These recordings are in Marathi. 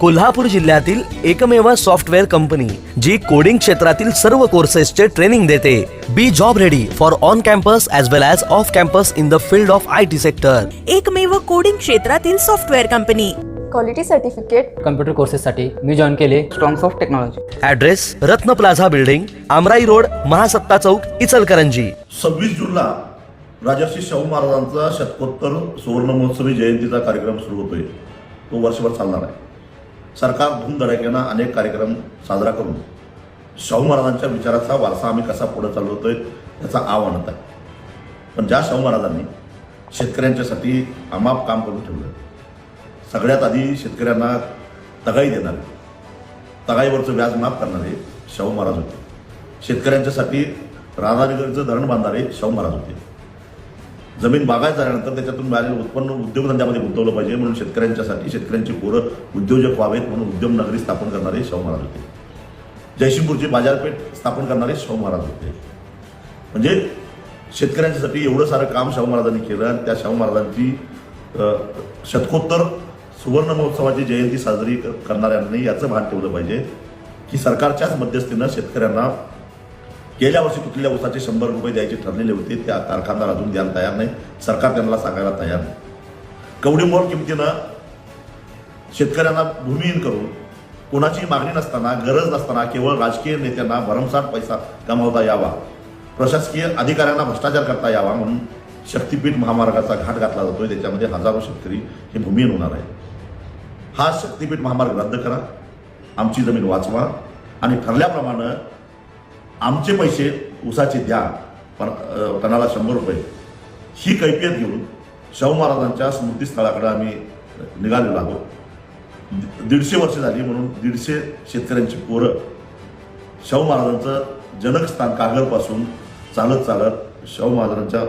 कोल्हापूर जिल्ह्यातील एकमेव सॉफ्टवेअर कंपनी जी कोडिंग क्षेत्रातील सर्व कोर्सेसचे ट्रेनिंग देते. Be job ready for on campus as well as off campus in the field of I T sector एकमेव कोडिंग क्षेत्रातील software company. Quality certificate computer कोर्सेससाठी मी जॉईन केले. Strongs of technology address Ratna plaza building Amrai road Mahasatta Chowk Ichalkaranji. सव्वीस जूनला राजर्षी शाहू महाराजांचा शतकोत्तर सुवर्ण महोत्सवी जयंतीचा कार्यक्रम सुरू होतोय. तो वर्षभर चालणार आहे. सरकार धूमधडाक्यानं अनेक कार्यक्रम साजरा करून शाहू महाराजांच्या विचाराचा वारसा आम्ही कसा पुढे चालवतोय याचा आव आणत आहे. पण ज्या शाहू महाराजांनी शेतकऱ्यांच्यासाठी अमाप काम करून ठेवलं सगळ्यात आधी शेतकऱ्यांना तगाई देणारे तगाईवरचं व्याज माफ करणारे शाहू महाराज होते. शेतकऱ्यांच्यासाठी राधानगरचं धरण बांधणारे शाहू महाराज होते. जमीन बागायत झाल्यानंतर त्याच्यातून मिळालेलं उत्पन्न उद्योगधंद्यामध्ये गुंतवलं पाहिजे म्हणून शेतकऱ्यांच्यासाठी शेतकऱ्यांची पोरं उद्योजक व्हावेत म्हणून उद्यम नगरी स्थापन करणारे शाहू महाराज होते. जयसिंगपूरची बाजारपेठ स्थापन करणारे शाहू महाराज होते. म्हणजे शेतकऱ्यांच्यासाठी एवढं सारं काम शाहू महाराजांनी केलं आणि त्या शाहू महाराजांची शतकोत्तर सुवर्ण महोत्सवाची जयंती साजरी करणाऱ्यांनी याचं भान ठेवलं पाहिजे की सरकारच्याच मध्यस्थीनं शेतकऱ्यांना गेल्या वर्षी तुटलेल्या ऊसाचे शंभर रुपये द्यायचे ठरलेले होते. त्या कारखानदार अजून द्यायला तयार नाही सरकार त्यांना सांगायला तयार नाही. कवडीमोल किमतीनं शेतकऱ्यांना भूमिहीन करून कोणाची मागणी नसताना गरज नसताना केवळ राजकीय नेत्यांना भरमसाठ पैसा कमावता यावा. प्रशासकीय अधिकाऱ्यांना भ्रष्टाचार करता यावा म्हणून शक्तीपीठ महामार्गाचा घाट घातला जातोय. त्याच्यामध्ये हजारो शेतकरी हे भूमिहीन होणार आहे हा शक्तीपीठ महामार्ग रद्द करा. आमची जमीन वाचवा. आणि ठरल्याप्रमाणे आमचे पैसे उसाचे द्या पण टनाला शंभर रुपये. ही कैफियत घेऊन शाहू महाराजांच्या स्मृतीस्थळाकडे आम्ही निघालेलो आहोत. दीडशे वर्ष झाली म्हणून दीडशे शेतकऱ्यांची पोरं शाहू महाराजांचं जनकस्थान कागरपासून चालत चालत शाहू महाराजांच्या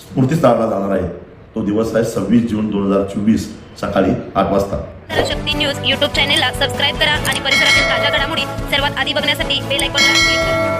स्मृतीस्थळाला जाणार आहे. तो दिवस आहे सव्वीस जून दोन हजार चोवीस सकाळी आठ वाजता. शक्ती न्यूज युट्यूब चॅनेलला सबस्क्राईब करा आणि परिसरातील ताज्या घडामोडी सर्वात आधी बघण्यासाठी बेल आयकॉनला क्लिक करा.